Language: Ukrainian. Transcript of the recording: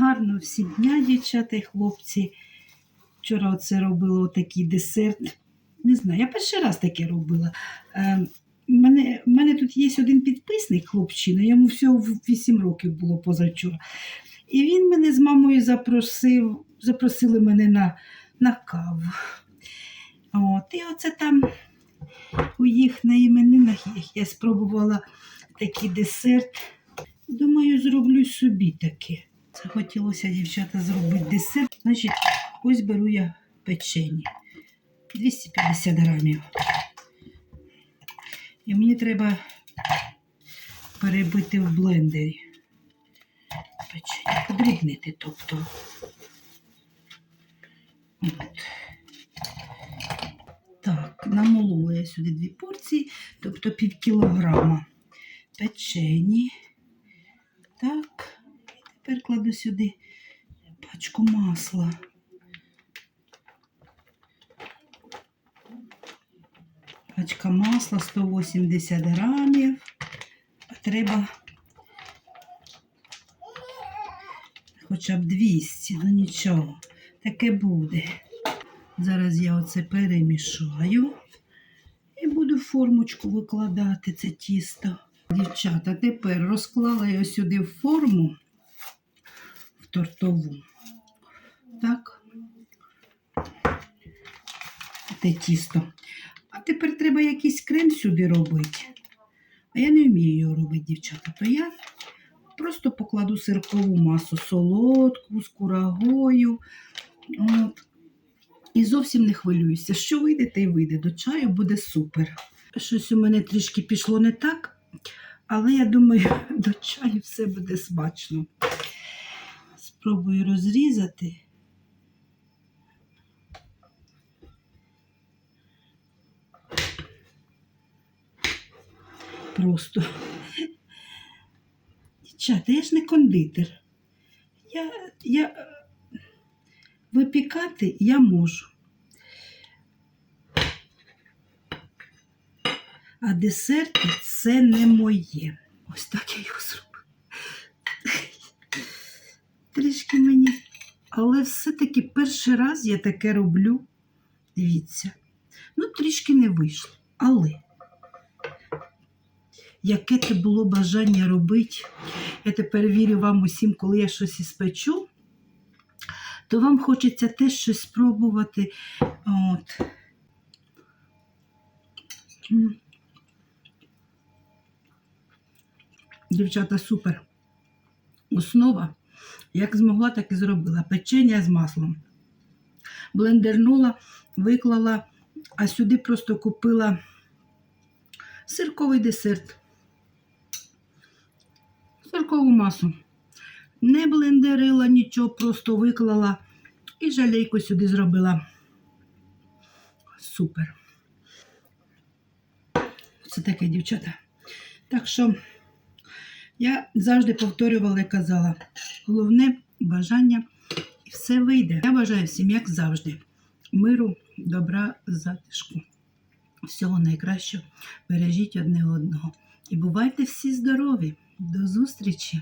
гарно всі дня, дівчата і хлопці. Вчора оце робила такий десерт. Не знаю, я перший раз таке робила. Е, мене, в мене тут є один підписник, хлопчина, йому всього 8 років було позавчора. І він мене з мамою запросив, запросили мене на, на каву. От, і оце там у їх на іменинах я спробувала такий десерт. Думаю, зроблю собі таке. Захотілося, дівчата, зробити десерт. Значить, ось беру я печені. 250 грамів. І мені треба перебити в блендері. Печення, подрібнити, тобто. От. Так, намолола я сюди дві порції, тобто пів кілограма печені. Так, тепер кладу сюди пачку масла. Пачка масла 180 грамів. Треба хоча б 200, ну нічого, таке буде. Зараз я оце перемішаю і буду формочку викладати це тісто. Дівчата, тепер розклала я сюди в форму тортову. Так. Те тісто. А тепер треба якийсь крем сюди робити. А я не вмію його робити, дівчата. То я просто покладу сиркову масу солодку з курагою. От. І зовсім не хвилююся. Що вийде, те й вийде. До чаю буде супер. Щось у мене трішки пішло не так, але я думаю, до чаю все буде смачно. Спробую розрізати. Просто. Дівчата, я ж не кондитер. Я, я випікати я можу. А десерти це не моє. Ось так я його зробила. Трішки мені. Але все-таки перший раз я таке роблю. Дивіться. Ну, трішки не вийшло. Але яке це було бажання робити, я тепер вірю вам усім, коли я щось іспечу, то вам хочеться теж щось спробувати. От. Дівчата, супер. Основа, як змогла, так і зробила. Печення з маслом. Блендернула, виклала, а сюди просто купила сирковий десерт. Сиркову масу. Не блендерила нічого, просто виклала і жалейку сюди зробила. Супер. Це таке, дівчата. Так що я завжди повторювала і казала, головне бажання і все вийде. Я бажаю всім, як завжди, миру, добра, затишку. Всього найкращого. Бережіть одне одного. І бувайте всі здорові. До зустрічі!